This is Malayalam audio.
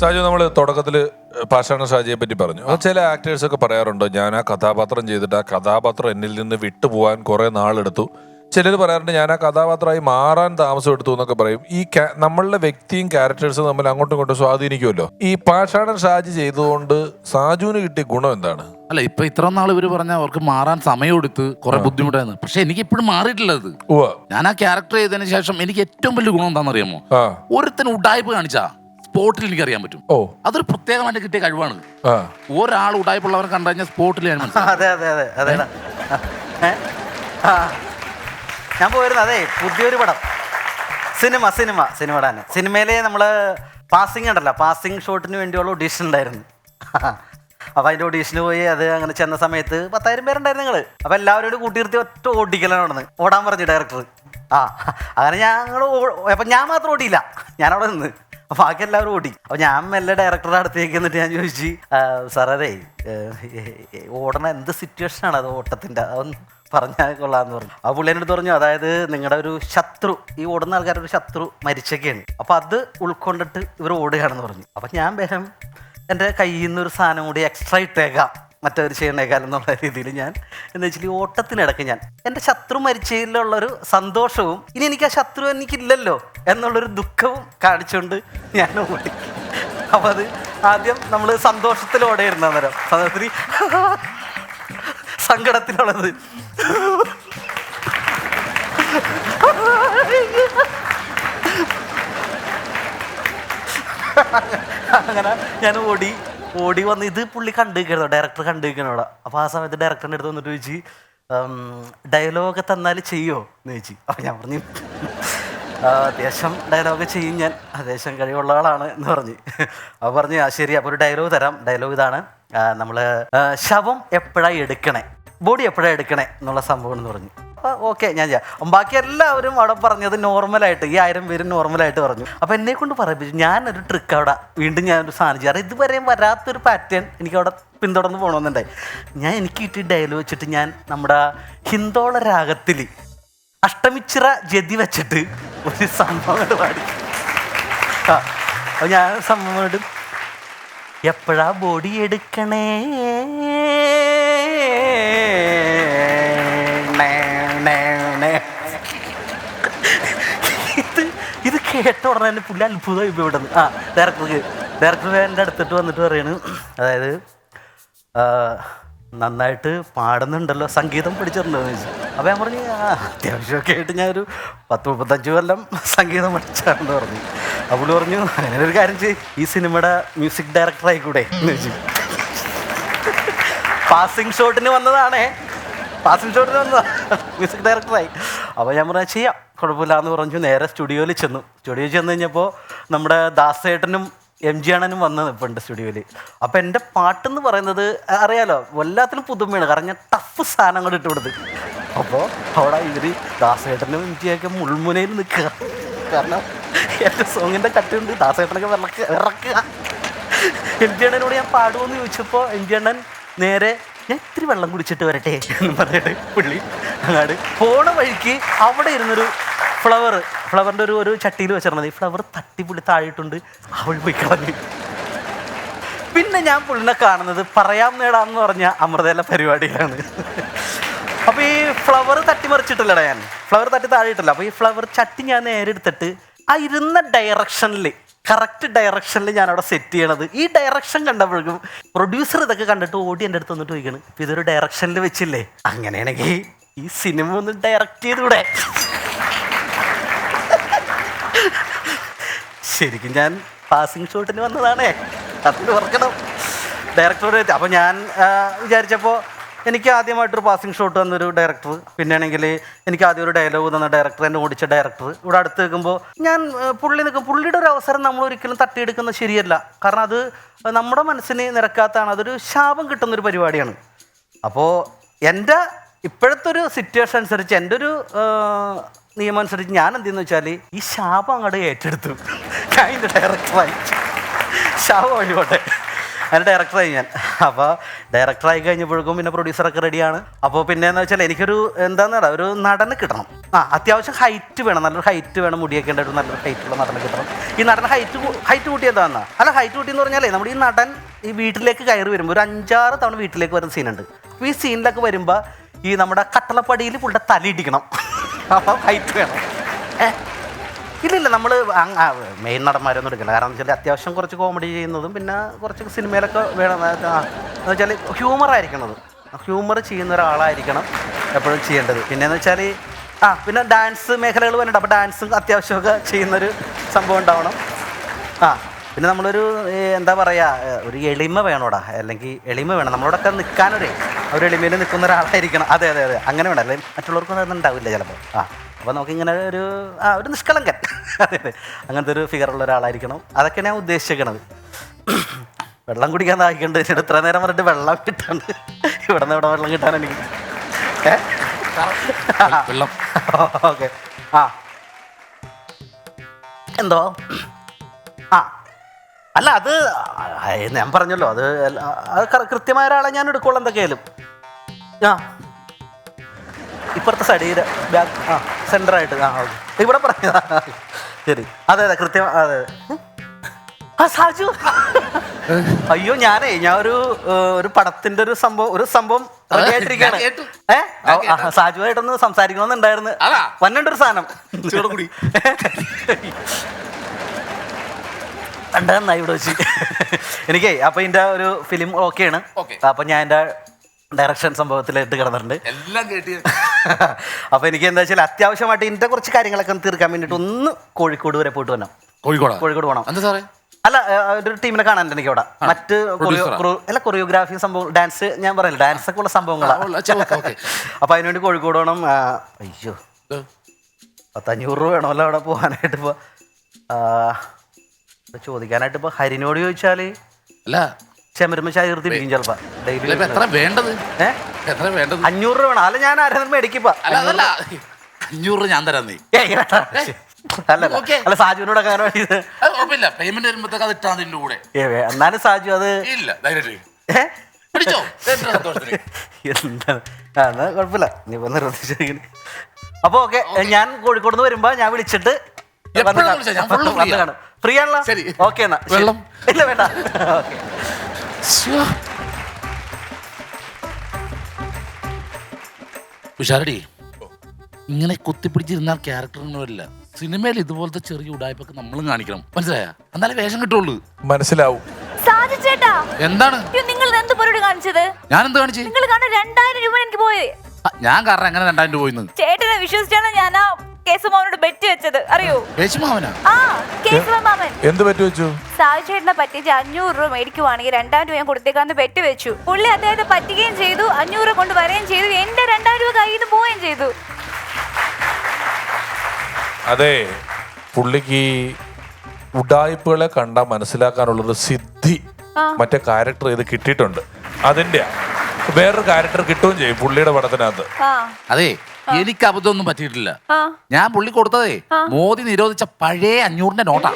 സാജു നമ്മൾ തുടക്കത്തിൽ പാഷാണ ഷാജിയെ പറ്റി പറഞ്ഞു. അത് ചില ആക്ടേഴ്സ് ഒക്കെ പറയാറുണ്ട് ഞാൻ ആ കഥാപാത്രം ചെയ്തിട്ട് ആ കഥാപാത്രം എന്നിൽ നിന്ന് വിട്ടുപോകാൻ കുറെ നാളെടുത്തു. ചിലർ പറയാറുണ്ട് ഞാൻ ആ കഥാപാത്രമായി മാറാൻ താമസം എടുത്തു എന്നൊക്കെ പറയും. ഈ നമ്മളുടെ വ്യക്തിയും ക്യാരക്ടേഴ്സും തമ്മിൽ അങ്ങോട്ടും ഇങ്ങോട്ടും സ്വാധീനിക്കുമല്ലോ. ഈ പാഷാണൻ ഷാജി ചെയ്തുകൊണ്ട് സാജുവിന് കിട്ടിയ ഗുണം എന്താണ്? അല്ല ഇപ്പൊ ഇത്ര നാൾ ഇവർ പറഞ്ഞ അവർക്ക് മാറാൻ സമയം എടുത്ത് കുറെ ബുദ്ധിമുട്ടായിരുന്നു. പക്ഷെ എനിക്ക് ഇപ്പോഴും മാറിയിട്ടില്ല അത്. ഞാൻ ആ ക്യാരക്ടർ ചെയ്തതിനു ശേഷം എനിക്ക് ഏറ്റവും വലിയ ഗുണം എന്താണെന്ന് അറിയാമോ ഒരുത്തിന് ഒരുത്തന് ഉടായ്പ കാണിച്ചാ. സ്പോട്ടിൽ എനിക്ക് അറിയാൻ പറ്റും. ഓ. അതൊരു പ്രത്യേകമായിട്ട് കിട്ടിയ കഴിവാണ്. ആ. ഒരാൾ ഉടായ്പുള്ളവരെ കണ്ടു കഴിഞ്ഞാൽ സ്പോട്ടിൽ ഞാൻ മനസ്സിലാക്കും അതെ അതെ അതെ അതെ. ഏ? ആ. ഞാൻ പോയിരുന്നു അതെ പുതിയൊരു പടം. സിനിമ സിനിമ സിനിമ തന്നെ സിനിമയിലെ നമ്മൾ പാസിംഗ് ഉണ്ടല്ലോ പാസിംഗ് ഷോട്ടിന് വേണ്ടിയുള്ള ഓഡീഷൻ ഉണ്ടായിരുന്നു. അപ്പോൾ അതിന്റെ ഓഡീഷന് പോയി അത് അങ്ങനെ ചെന്ന സമയത്ത് പത്തായിരം പേരുണ്ടായിരുന്നു നിങ്ങൾ അപ്പോൾ എല്ലാവരും കൂടി കൂട്ടി നിർത്തി ഒറ്റ ഓടിക്കലാണ് നടന്ന്. ഓടാൻ പറഞ്ഞു ഡയറക്ടർ ആ അങ്ങനെ ഞങ്ങൾ അപ്പം ഞാൻ മാത്രം ഓടിയില്ല. ഞാനവിടെ അവിടെ നിന്ന്. അപ്പൊ ബാക്കി എല്ലാവരും ഓടി. അപ്പൊ ഞാൻ മെല്ലെ ഡയറക്ടറുടെ അടുത്തേക്ക് എന്നിട്ട് ഞാൻ ചോദിച്ചു സാറേ ഓടണ എന്ത് സിറ്റുവേഷൻ ആണ് അത് ഓട്ടത്തിന്റെ? അതൊന്ന് പറഞ്ഞാൽ കൊള്ളാന്ന് പറഞ്ഞു. ആ പുള്ളിയെന്നോട് പറഞ്ഞു അതായത് നിങ്ങളുടെ ഒരു ശത്രു ഈ ഓടുന്ന ആൾക്കാരുടെ ഒരു ശത്രു മരിച്ചൊക്കെയാണ്. അപ്പൊ അത് ഉൾക്കൊണ്ടിട്ട് ഇവർ ഓടുകയാണെന്ന് പറഞ്ഞു. അപ്പൊ ഞാൻ വേഗം എന്റെ കയ്യിൽ നിന്ന് ഒരു സാധനം കൂടി എക്സ്ട്രാ ഇട്ടേക്കാം മറ്റവർ ചെയ്യണേക്കാൾ എന്നുള്ള രീതിയിൽ ഞാൻ എന്ന് വെച്ചാൽ ഓട്ടത്തിനിടയ്ക്ക് ഞാൻ എന്റെ ശത്രു മരിച്ചതിലുള്ളൊരു സന്തോഷവും ഇനി എനിക്ക് ആ ശത്രു എനിക്കില്ലല്ലോ. എന്നുള്ളൊരു ദുഃഖവും കാണിച്ചുകൊണ്ട് ഞാൻ ഓടി. അപ്പോൾ അത് ആദ്യം നമ്മൾ സന്തോഷത്തിലോടെ ഇരുന്ന നേരം സന്തോഷത്തിൽ സങ്കടത്തിലുള്ളത് അങ്ങനെ ഞാൻ ഓടി. ഓടി വന്ന് ഇത് പുള്ളി കണ്ടുവയ്ക്കണോ ഡയറക്ടർ കണ്ടിരിക്കണോടാ അപ്പോൾ ആ സമയത്ത് ഡയറക്ടറിന്റെ അടുത്ത് വന്നിട്ട് ചോദിച്ചു ഡയലോഗ് തന്നാൽ ചെയ്യോ? എന്ന് ചോദിച്ചു. അപ്പോൾ ഞാൻ പറഞ്ഞു "ആ, അത്യാവശ്യം ഡയലോഗ് ചെയ്യും ഞാൻ. അത്യാവശ്യം കഴിവുള്ള ആളാണ് എന്ന് പറഞ്ഞ്. അപ്പോൾ പറഞ്ഞ് ആ ശരി അപ്പോൾ ഒരു ഡയലോഗ് തരാം. ഡയലോഗ് ഇതാണ്. നമ്മൾ ശവം എപ്പോഴാണ് എടുക്കണേ? ബോഡി എപ്പോഴാണ് എടുക്കണേ? എന്നുള്ള സംഭവം എന്ന് പറഞ്ഞു. ഓക്കെ ഞാൻ ചെയ്യാം. ബാക്കി എല്ലാവരും അവിടെ പറഞ്ഞത് നോർമലായിട്ട് ഈ ആയിരം പേര് നോർമലായിട്ട് പറഞ്ഞു. അപ്പം എന്നെ കൊണ്ട് പറയിപ്പിച്ചു. ഞാനൊരു ട്രിക്ക് അവിടെ വീണ്ടും ഞാനൊരു സാധനം ചെയ്യാറ് ഇതുവരെയും വരാത്തൊരു പാറ്റേൺ എനിക്ക് അവിടെ പിന്തുടർന്ന് പോകണമെന്നുണ്ടായി ഞാൻ എനിക്ക് കിട്ടിയ ഡയലോഗ് വെച്ചിട്ട് ഞാൻ നമ്മുടെ ഹിന്ദോള രാഗത്തിൽ അഷ്ടമിച്ചിറ ജതി വെച്ചിട്ട് ഒരു സംഭവം പാടി. ഞാൻ സംഭവം എപ്പോഴാ ബോഡി എടുക്കണേ. ഇത് ഇത് കേട്ട ഉടനെ തന്നെ പുള്ളി അത്ഭുതമായി ഇപ്പോൾ ഇവിടെ ആ ഡയറക്ടർക്ക് ഡയറക്ടർ എന്റെ അടുത്തിട്ട് വന്നിട്ട് പറയാണ് അതായത് നന്നായിട്ട് പാടുന്നുണ്ടല്ലോ സംഗീതം പഠിച്ചിട്ടുണ്ടോ എന്ന് ചോദിച്ചു. അപ്പോൾ ഞാൻ പറഞ്ഞു അത്യാവശ്യമൊക്കെ ആയിട്ട് ഞാനൊരു പത്ത് മുപ്പത്തഞ്ച് കൊല്ലം സംഗീതം പഠിച്ചാണെന്ന് പറഞ്ഞു. അപ്പോൾ പറഞ്ഞു അങ്ങനെ ഒരു കാര്യം ചെയ്യും ഈ സിനിമയുടെ മ്യൂസിക് ഡയറക്ടർ ആയിക്കൂടെ? എന്ന് ചോദിച്ചു. പാസിംഗ് ഷോട്ടിന് വന്നതാണേ. പാസിംഗ് ഷോട്ടിന് വന്നതാ. മ്യൂസിക് ഡയറക്ടറായി അപ്പോൾ ഞാൻ പറഞ്ഞാൽ ചെയ്യാം കുഴപ്പമില്ല എന്ന് പറഞ്ഞു നേരെ സ്റ്റുഡിയോയിൽ ചെന്നു. സ്റ്റുഡിയോയിൽ ചെന്ന് കഴിഞ്ഞപ്പോൾ നമ്മുടെ ദാസേട്ടനും എം ജി അണ്ണനും വന്ന് നിൽപ്പുണ്ട് സ്റ്റുഡിയോയിൽ അപ്പോൾ എന്റെ പാട്ടെന്ന് പറയുന്നത് അറിയാലോ എല്ലാത്തിനും പുതുമയാണ്. കാരണം ഞാൻ ടഫ് സാധനങ്ങൾ ഇട്ട് കൊടുത്ത്. അപ്പോൾ അവിടെ ഇവർ ദാസേട്ടനും എം ജിയൊക്കെ മുൾമുനയിൽ നിൽക്കുക. കാരണം എന്റെ സോങ്ങിന്റെ കട്ടുണ്ട് ദാസേട്ടനൊക്കെ വിറക്കുക വിറക്കുക എം ജി അണ്ണനോട് ഞാൻ പാടുമെന്ന് ചോദിച്ചപ്പോൾ എം ജി അണ്ണൻ നേരെ ഞാൻ ഇത്തിരി വെള്ളം കുടിച്ചിട്ട് വരട്ടെ എന്ന് പറഞ്ഞിട്ട് പുള്ളി അങ്ങാട് പോണ വഴിക്ക് അവിടെ ഇരുന്നൊരു ഫ്ലവർ ഫ്ലവറിന്റെ ഒരു ഒരു ചട്ടിയിൽ വെച്ചിരുന്നത്. ഈ ഫ്ലവർ തട്ടി പുള്ളി താഴെയിട്ടുണ്ട്. അവൾ പോയി കളഞ്ഞു. പിന്നെ ഞാൻ പുള്ളിനെ കാണുന്നത് പറയാം നേടാന്ന് പറഞ്ഞ അമൃതയിലെ പരിപാടിയാണ്. അപ്പോൾ ഈ ഫ്ലവർ തട്ടിമറിച്ചിട്ടില്ലടാ ഞാൻ. ഫ്ലവർ തട്ടി താഴെയിട്ടില്ല. അപ്പോൾ ഈ ഫ്ലവർ ചട്ടി ഞാൻ നേരെ എടുത്തിട്ട് ആ ഇരുന്ന ഡയറക്ഷനിൽ കറക്റ്റ് ഡയറക്ഷനിൽ ഞാൻ അവിടെ സെറ്റ് ചെയ്യണത്. ഈ ഡയറക്ഷൻ കണ്ടപ്പോഴേക്കും പ്രൊഡ്യൂസർ ഇതൊക്കെ കണ്ടിട്ട് ഓടി എന്റെ അടുത്ത് വന്നിട്ട് ചോദിക്കണം ഇതൊരു ഡയറക്ഷനിൽ വെച്ചില്ലേ? അങ്ങനെയാണെങ്കിൽ ഈ സിനിമ ഒന്ന് ഡയറക്റ്റ് ചെയ്തൂടെ? ശരിക്കും ഞാൻ പാസിംഗ് ഷോട്ടിന് വന്നതാണേ. അതിന് ഓർക്കണം ഡയറക്ടറോട് അപ്പോൾ ഞാൻ വിചാരിച്ചപ്പോൾ എനിക്ക് ആദ്യമായിട്ടൊരു പാസിംഗ് ഷോട്ട് തന്നൊരു ഡയറക്ടർ പിന്നെയാണെങ്കിൽ എനിക്ക് ആദ്യം ഒരു ഡയലോഗ് തന്ന ഡയറക്ടർ എന്നെ ഓടിച്ച ഡയറക്ടർ ഇവിടെ അടുത്ത് നിൽക്കുമ്പോൾ ഞാൻ പുള്ളി നിൽക്കും. പുള്ളിയുടെ ഒരു അവസരം നമ്മൾ ഒരിക്കലും തട്ടിയെടുക്കുന്നത് ശരിയല്ല. കാരണം അത് നമ്മുടെ മനസ്സിന് നിരക്കാത്തതാണ് അതൊരു ശാപം കിട്ടുന്നൊരു പരിപാടിയാണ്. അപ്പോൾ എന്റെ ഇപ്പോഴത്തെ ഒരു സിറ്റുവേഷൻ അനുസരിച്ച് എന്റെ ഒരു നിയമം അനുസരിച്ച് ഞാൻ എന്തെന്ന് വെച്ചാൽ ഈ ശാപം അങ്ങോട്ട് ഏറ്റെടുത്തു. ഞാൻ ഇതിന്റെ ഡയറക്ടറായി ശാപം ഒഴിവോട്ടെ. അതിന്റെ ഡയറക്ടറായി ഞാൻ. അപ്പോൾ ഡയറക്ടറായി കഴിഞ്ഞപ്പോഴേക്കും പിന്നെ പ്രൊഡ്യൂസറൊക്കെ റെഡിയാണ് അപ്പോൾ പിന്നെ എന്ന് വെച്ചാൽ എനിക്കൊരു എന്താന്ന് പറയുക ഒരു നടന് കിട്ടണം. ആ അത്യാവശ്യം ഹൈറ്റ് വേണം. നല്ലൊരു ഹൈറ്റ് വേണം. മുടിയൊക്കെ ഉണ്ടായിട്ട് നല്ലൊരു ഹൈറ്റുള്ള നടന് കിട്ടണം. ഈ നടൻ ഹൈറ്റ് ഹൈറ്റ് കൂട്ടിയതാന്നാ അല്ല ഹൈറ്റ് കൂട്ടിയെന്ന് പറഞ്ഞാലേ നമ്മുടെ ഈ നടൻ ഈ വീട്ടിലേക്ക് കയറി വരുമ്പോൾ ഒരു അഞ്ചാറ് തവണ വീട്ടിലേക്ക് വരുന്ന സീനുണ്ട് അപ്പോൾ ഈ സീനിലൊക്കെ വരുമ്പോൾ ഈ നമ്മുടെ കട്ടളപ്പടിയിൽ പുള്ളിയുടെ തല ഇടിക്കണം. അപ്പോൾ ഹൈറ്റ് വേണം ഇല്ലില്ല നമ്മൾ മെയിൻ നടന്മാരൊന്നും എടുക്കില്ല. കാരണം വെച്ചാൽ അത്യാവശ്യം കുറച്ച് കോമഡി ചെയ്യുന്നതും പിന്നെ കുറച്ച് സിനിമയിലൊക്കെ വേണം. എന്ന് വെച്ചാൽ ഹ്യൂമർ ആയിരിക്കണത് ഹ്യൂമർ ചെയ്യുന്ന ഒരാളായിരിക്കണം എപ്പോഴും ചെയ്യേണ്ടത്. പിന്നെന്ന് വെച്ചാൽ ആ പിന്നെ ഡാൻസ് മേഖലകൾ വരുന്നുണ്ട് അപ്പോൾ ഡാൻസും അത്യാവശ്യമൊക്കെ ചെയ്യുന്നൊരു സംഭവം ഉണ്ടാവണം. ആ. പിന്നെ നമ്മളൊരു എന്താ പറയുക ഒരു എളിമ വേണോടാ. അല്ലെങ്കിൽ എളിമ വേണം. നമ്മളോടൊക്കെ നിൽക്കാനൊരു ഒരു എളിമയിൽ നിൽക്കുന്ന ഒരാളായിരിക്കണം. അതെ അതെ അതെ. അങ്ങനെ വേണം. അല്ലെങ്കിൽ മറ്റുള്ളവർക്കൊന്നും അതൊന്നും ഉണ്ടാവില്ല ചിലപ്പോൾ ആ അപ്പോൾ നമുക്കിങ്ങനെ ഒരു ആ ഒരു നിഷ്കളങ്കൻ. അതെ അതെ. അങ്ങനത്തെ ഒരു ഫിഗറുള്ള ഒരാളായിരിക്കണം. അതൊക്കെയാണ് ഞാൻ ഉദ്ദേശിക്കണത് വെള്ളം കുടിക്കാൻ ദാഹിക്കണ്ട്. എന്നിട്ട് ഇത്ര നേരം പറഞ്ഞിട്ട് വെള്ളം കിട്ടാണ്ട്. ഇവിടെ നിന്ന് ഇവിടെ വെള്ളം കിട്ടാൻ എനിക്ക്? വെള്ളം. ഓക്കെ. ആ. എന്തോ? അല്ല അത് ഞാൻ പറഞ്ഞല്ലോ അത് അത് കൃത്യമായ ഒരാളെ ഞാൻ എടുക്കുള്ളൂ എന്തൊക്കെയായാലും. ആ. ഇപ്പുറത്തെ സൈഡ് ബാക്ക് ആ സെന്ററായിട്ട് ആ ഓക്കെ ഇവിടെ പറഞ്ഞതാ. ശരി. അതെ അതെ കൃത്യം അതെ അതെ. ആ സാജു. അയ്യോ ഞാനേ ഞാൻ ഒരു ഒരു പടത്തിന്റെ ഒരു സംഭവം ഒരു സംഭവം റെഡി ആയിട്ടിരിക്കുകയാണ് ഏ? ആ, ആ, സാജുവായിട്ടൊന്ന് സംസാരിക്കണമെന്നുണ്ടായിരുന്നു. ഒരു സാധനം. കണ്ട നന്നായി ഇവിടെ വെച്ച്. എനിക്കേ അപ്പൊ ഇതിന്റെ ഒരു ഫിലിം ഓക്കെയാണ്. Okay. അപ്പൊ ഞാൻ എന്റെ ഡയറക്ഷൻ സംഭവത്തിലിട്ട് കിടന്നിട്ടുണ്ട്. എല്ലാം കേട്ടി. അപ്പൊ എനിക്ക് എന്താ വെച്ചാൽ അത്യാവശ്യമായിട്ട് ഇതിന്റെ കുറച്ച് കാര്യങ്ങളൊക്കെ ഒന്ന് തീർക്കാൻ വേണ്ടിട്ട് ഒന്ന് കോഴിക്കോട് വരെ പോയിട്ട് വരണം. കോഴിക്കോട്? കോഴിക്കോട് പോണം. എന്താ സാറേ? അല്ല ഒരു ടീമിനെ കാണാൻ എനിക്ക് അവിടെ മറ്റ്? അല്ല കൊറിയോഗ്രാഫി സംഭവം ഡാൻസ് ഞാൻ പറയില്ല ഡാൻസ് ഒക്കെ ഉള്ള സംഭവങ്ങളാണ്. അപ്പൊ അതിനുവേണ്ടി കോഴിക്കോട് വേണം അയ്യോ. പത്തഞ്ഞൂറ് രൂപ വേണമല്ലോ അവിടെ പോകാനായിട്ട് ഇപ്പോൾ ചോദിക്കാനായിട്ട് ഇപ്പൊ ഹരിനോട് ചോദിച്ചാൽ അല്ല. ചെമരുമ്പ ചിലപ്പോൾ അല്ല, ഡെയിലി എത്ര വേണ്ടത്? എത്ര വേണ്ടത്? അഞ്ഞൂറ് രൂപ വേണം. അല്ല ഞാൻ ആരും മേടിക്കിപ്പോ അല്ല അതല്ല. അഞ്ഞൂറ് ഞാൻ തരാം നീ. അല്ല സാജുവിനോടൊക്കെ അങ്ങനെ വേണ്ടി അത് കുഴപ്പമില്ല. പേയ്മെന്റ് വരുമ്പോഴത്തേക്ക് അത് ഇട്ടാ നിന്റെ കൂടെ. ഏ, വേ- എന്നാലും സാജു അത് ഇല്ല ധൈര്യം ഏ? പിടിച്ചോ? എത്ര സന്തോഷത്തിന്. എന്താ? ആ, എന്നാ കുഴപ്പമില്ല. നീ അപ്പൊ ഓക്കെ ഞാൻ കോഴിക്കോട് നിന്ന് വരുമ്പോ ഞാൻ വിളിച്ചിട്ട് ഫ്രീ ആണല്ലോ ശരി. ഓക്കെ എന്നാ. വെള്ളം? ഇല്ല വേണ്ട. ഉഷാരടി ഇങ്ങനെ കുത്തിപ്പിടിച്ചിരുന്നാൽ ക്യാരക്ടറിന് വരില്ല. സിനിമയിൽ ഇതുപോലത്തെ ചെറിയ ഉടായ്പൊക്കെ നമ്മളും കാണിക്കണം. മനസ്സിലായ? എന്നാലേ വേഷം കിട്ടുള്ളൂ. മനസ്സിലാവും. സാധിച്ചേട്ടാ. എന്താണ്? അയ്യോ, നിങ്ങൾ എന്ത് പരിപാടി കാണിച്ചത്? ഞാൻ എന്ത് കാണിച്ചു? നിങ്ങൾ കാണാൻ രണ്ടായിരം രൂപ എനിക്ക് പോയി. ഞാൻ കാരണം എങ്ങനെ രണ്ടായിരം രൂപ പോയിന്ന്? ചേട്ടനെ വിശ്വസിച്ചാണ് ഞാൻ ആ അറിയോ കണ്ട ആ കേസ് മാമൻ എന്ത് പറ്റി വെച്ചു? സാജു ചേട്ടനെ പറ്റിച്ച് അഞ്ഞൂറ് രൂപ മേടിക്കുവാണെങ്കിൽ രണ്ടായിരം രൂപ ഞാൻ കൊടുത്തേക്കാന്ന് വെച്ചു. പുള്ളി അദ്ദേഹത്തെ പറ്റിക്കുകയും ചെയ്തു അഞ്ഞൂറ് രൂപ കൊണ്ട് വരികയും ചെയ്തു എന്റെ രണ്ടായിരം രൂപ കയ്യിൽ നിന്ന് പോവുകയും ചെയ്തു. അതെ പുള്ളിക്ക് ഈ ഉഡായിപ്പുകളെ കണ്ടാൽ മനസ്സിലാക്കാനുള്ളൊരു സിദ്ധി. മറ്റേ ക്യാരക്ടർ ഇത് കിട്ടിയിട്ടുണ്ട്. അതിന്റെ വേറൊരു ക്യാരക്ടർ കിട്ടുകയും ചെയ്യും പുള്ളിയുടെ പടത്തിനകത്ത്. ആ. അതെ എനിക്ക് അബദ്ധമൊന്നും പറ്റിയിട്ടില്ല. ഞാൻ പുള്ളി കൊടുത്തതേ. മോദി നിരോധിച്ച പഴയ അഞ്ഞൂറിന്റെ നോട്ടാ.